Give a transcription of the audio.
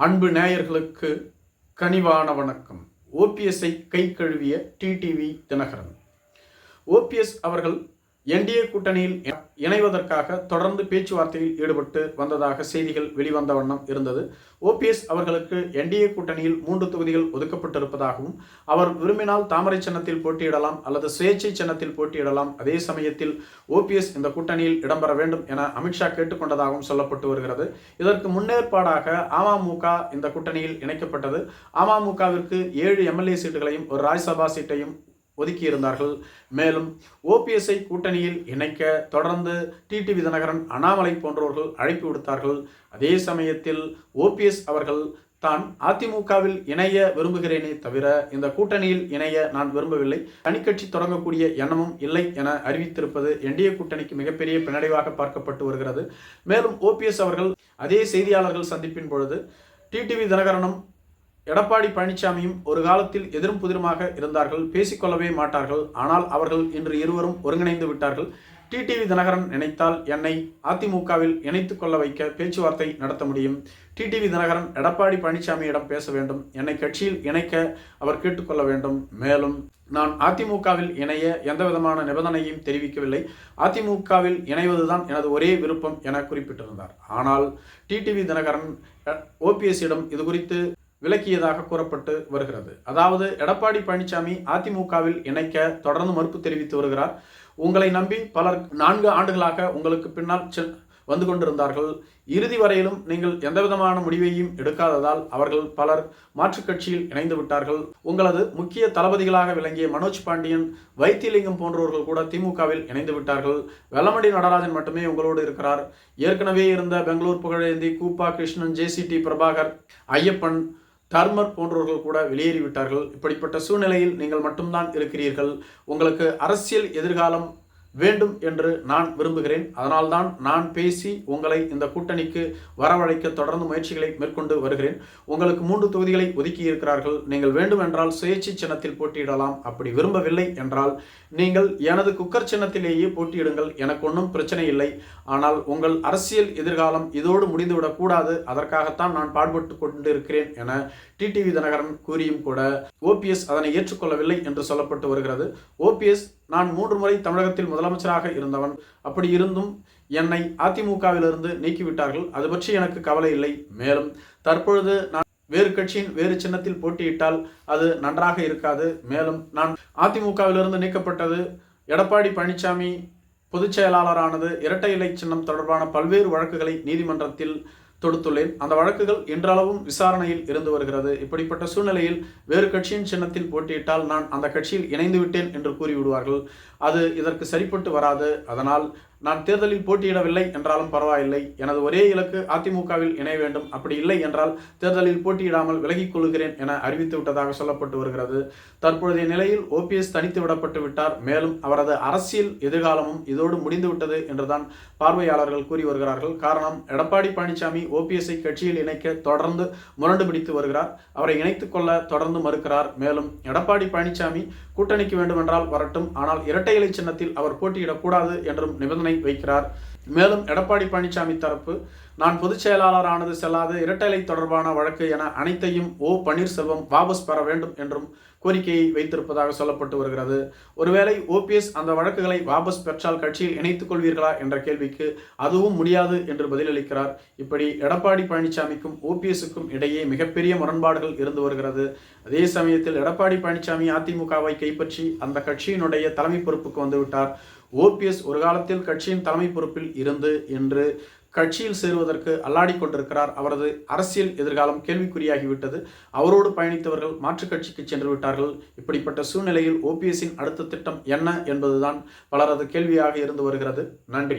அன்பு நேயர்களுக்கு கனிவான வணக்கம். ஓபிஎஸ்ஐ கை கழுவிய டிடிவி தினகரன். ஓபிஎஸ் அவர்கள் என்டிஏ கூட்டணியில் இணைவதற்காக தொடர்ந்து பேச்சுவார்த்தையில் ஈடுபட்டு வந்ததாக செய்திகள் வெளிவந்த வண்ணம் இருந்தது. ஓபிஎஸ் அவர்களுக்கு என்டிஏ கூட்டணியில் மூன்று தொகுதிகள் ஒதுக்கப்பட்டிருப்பதாகவும் அவர் விரும்பினால் தாமரை சின்னத்தில் போட்டியிடலாம் அல்லது சுயேட்சை சின்னத்தில் போட்டியிடலாம். அதே சமயத்தில் ஓபிஎஸ் இந்த கூட்டணியில் இடம்பெற வேண்டும் என அமித்ஷா கேட்டுக்கொண்டதாகவும் சொல்லப்பட்டு வருகிறது. இதற்கு முன்னேற்பாடாக அமமுக இந்த கூட்டணியில் இணைக்கப்பட்டது. அமமுகவிற்கு ஏழு எம்எல்ஏ சீட்டுகளையும் ஒரு ராஜ்யசபா சீட்டையும் ஒதுக்கியிருந்தார்கள். மேலும் ஓபிஎஸ்ஐ கூட்டணியில் இணைக்க தொடர்ந்து டிடிவி தினகரன் அண்ணாமலை போன்றவர்கள் அழைப்பு விடுத்தார்கள். அதே சமயத்தில் ஓபிஎஸ் அவர்கள் தான் அதிமுகவில் இணைய விரும்புகிறேனே தவிர இந்த கூட்டணியில் இணைய நான் விரும்பவில்லை. தனிக்கட்சி தொடங்கக்கூடிய எண்ணமும் இல்லை என அறிவித்திருப்பது என்டிஏ கூட்டணிக்கு மிகப்பெரிய பின்னடைவாக பார்க்கப்பட்டு வருகிறது. மேலும் ஓபிஎஸ் அவர்கள் அதே செய்தியாளர்கள் சந்திப்பின் பொழுது டிடிவி தினகரனும் எடப்பாடி பழனிசாமியும் ஒரு காலத்தில் எதிரும் புதிருமாக இருந்தார்கள் பேசிக்கொள்ளவே மாட்டார்கள். ஆனால் அவர்கள் இன்று இருவரும் ஒருங்கிணைந்து விட்டார்கள். டிடிவி தினகரன் நினைத்தால் என்னை அதிமுகவில் இணைத்து கொள்ள வைக்க பேச்சுவார்த்தை நடத்த முடியும். டிடிவி தினகரன் எடப்பாடி பழனிசாமியிடம் பேச வேண்டும். என்னை கட்சியில் இணைக்க அவர் கேட்டுக்கொள்ள வேண்டும். மேலும் நான் அதிமுகவில் இணைய எந்த விதமான நிபந்தனையும் தெரிவிக்கவில்லை. அதிமுகவில் இணைவதுதான் எனது ஒரே விருப்பம் என குறிப்பிட்டிருந்தார். ஆனால் டிடிவி தினகரன் ஓபிஎஸ்ஸிடம் இது குறித்து விலக்கியதாக கூறப்பட்டு வருகிறது. அதாவது எடப்பாடி பழனிசாமி அதிமுகவில் இணைக்க தொடர்ந்து மறுப்பு தெரிவித்து வருகிறார். உங்களை நம்பி பலர் நான்கு ஆண்டுகளாக உங்களுக்கு பின்னால் வந்து கொண்டிருந்தார்கள். இறுதி வரையிலும் நீங்கள் எந்தவிதமான முடிவையும் எடுக்காததால் அவர்கள் பலர் மாற்றுக் கட்சியில் இணைந்து விட்டார்கள். உங்களது முக்கிய தளபதிகளாக விளங்கிய மனோஜ் பாண்டியன் வைத்தியலிங்கம் போன்றவர்கள் கூட திமுகவில் இணைந்து விட்டார்கள். வெள்ளமடி நடராஜன் மட்டுமே உங்களோடு இருக்கிறார். ஏற்கனவே இருந்த பெங்களூர் புகழேந்தி கூப்பா கிருஷ்ணன் ஜேசிடி பிரபாகர் ஐயப்பன் டர்மர் போன்றவர்கள் கூட வெளியேறிவிட்டார்கள். இப்படிப்பட்ட சூழ்நிலையில் நீங்கள் மட்டும்தான் இருக்கிறீர்கள். உங்களுக்கு அரசியல் எதிர்காலம் வேண்டும் என்று நான் விரும்புகிறேன். அதனால்தான் நான் பேசி உங்களை இந்த கூட்டணிக்கு வரவழைக்க தொடர்ந்து முயற்சிகளை மேற்கொண்டு வருகிறேன். உங்களுக்கு மூன்று தொகுதிகளை ஒதுக்கி இருக்கிறார்கள். நீங்கள் வேண்டுமென்றால் சுயேட்சை சின்னத்தில் போட்டியிடலாம். அப்படி விரும்பவில்லை என்றால் நீங்கள் எனது குக்கர் சின்னத்திலேயே போட்டியிடுங்கள். எனக்கு ஒன்றும் பிரச்சனை இல்லை. ஆனால் உங்கள் அரசியல் எதிர்காலம் இதோடு முடிந்துவிடக்கூடாது அதற்காகத்தான் நான் பாடுபட்டு கொண்டிருக்கிறேன் என டிடிவி தினகரன் கூறியும் கூட ஓபிஎஸ் அதனை ஏற்றுக்கொள்ளவில்லை என்று சொல்லப்பட்டு வருகிறது. ஓபிஎஸ் நான் மூன்று முறை தமிழகத்தில் முதலமைச்சராக இருந்தவன். அப்படி இருந்தும் என்னை அதிமுகவிலிருந்து நீக்கிவிட்டார்கள். அது பற்றி எனக்கு கவலை இல்லை. மேலும் தற்பொழுது நான் வேறு கட்சியின் வேறு சின்னத்தில் போட்டியிட்டால் அது நன்றாக இருக்காது. மேலும் நான் அதிமுகவிலிருந்து நீக்கப்பட்டது எடப்பாடி பழனிசாமி பொதுச் செயலாளரானது இரட்டை இலை சின்னம் தொடர்பான பல்வேறு வழக்குகளை நீதிமன்றத்தில் தொடுத்துள்ளேன். அந்த வழக்குகள் இன்றளவும் விசாரணையில் இருந்து வருகிறது. இப்படிப்பட்ட சூழ்நிலையில் வேறு கட்சியின் சின்னத்தில் போட்டியிட்டால் நான் அந்த கட்சியில் இணைந்து விட்டேன் என்று கூறிவிடுவார்கள். அது இதற்கு சரிப்பட்டு வராது. அதனால் நான் தேர்தலில் போட்டியிடவில்லை என்றாலும் பரவாயில்லை. எனது ஒரே இலக்கு அதிமுகவில் இணைய வேண்டும். அப்படி இல்லை என்றால் தேர்தலில் போட்டியிடாமல் விலகிக் கொள்கிறேன் என அறிவித்து விட்டதாக சொல்லப்பட்டு வருகிறது. தற்பொழுதைய நிலையில் ஓபிஎஸ் தனித்து விடப்பட்டு விட்டார். மேலும் அவரது அரசியல் எதிர்காலமும் இதோடு முடிந்துவிட்டது என்றுதான் பார்வையாளர்கள் கூறி வருகிறார்கள். காரணம் எடப்பாடி பழனிசாமி ஓபிஎஸ்ஐ கட்சியில் இணைக்க தொடர்ந்து முரண்டு பிடித்து வருகிறார். அவரை இணைத்துக் கொள்ள தொடர்ந்து மறுக்கிறார். மேலும் எடப்பாடி பழனிசாமி கூட்டணிக்கு வேண்டுமென்றால் வரட்டும். ஆனால் இரட்டை இலை சின்னத்தில் அவர் போட்டியிடக்கூடாது என்றும் நிபந்தனை நிபந்தனை வைக்கிறார். மேலும் எடப்பாடி பழனிசாமி தரப்பு நான் பொதுச் செயலாளரானது செல்லாது இரட்டைலை தொடர்பான வழக்கு என அனைத்தையும் ஓ. பன்னீர்செல்வம் வாபஸ் பெற வேண்டும் என்றும் கோரிக்கையை வைத்திருப்பதாக சொல்லப்பட்டு வருகிறது. ஒருவேளை ஓபிஎஸ் அந்த வழக்குகளை வாபஸ் பெற்றால் கட்சியில் இணைத்துக் கொள்வீர்களா என்ற கேள்விக்கு அதுவும் முடியாது என்று பதிலளிக்கிறார். இப்படி எடப்பாடி பழனிசாமிக்கும் ஓபிஎஸ்க்கும் இடையே மிகப்பெரிய முரண்பாடுகள் இருந்து வருகிறது. அதே சமயத்தில் எடப்பாடி பழனிசாமி அதிமுகவை கைப்பற்றி அந்த கட்சியினுடைய தலைமை பொறுப்புக்கு வந்துவிட்டார். ஓபிஎஸ் ஒரு காலத்தில் கட்சியின் தலைமை பொறுப்பில் இருந்து என்று கட்சியில் சேருவதற்கு அல்லாடி கொண்டிருக்கிறார். அவரது அரசியல் எதிர்காலம் கேள்விக்குறியாகிவிட்டது. அவரோடு பயணித்தவர்கள் மாற்றுக் கட்சிக்கு சென்று விட்டார்கள். இப்படிப்பட்ட சூழ்நிலையில் ஓபிஎஸ்ஸின் அடுத்த திட்டம் என்ன என்பதுதான் பலரது கேள்வியாக இருந்து வருகிறது. நன்றி.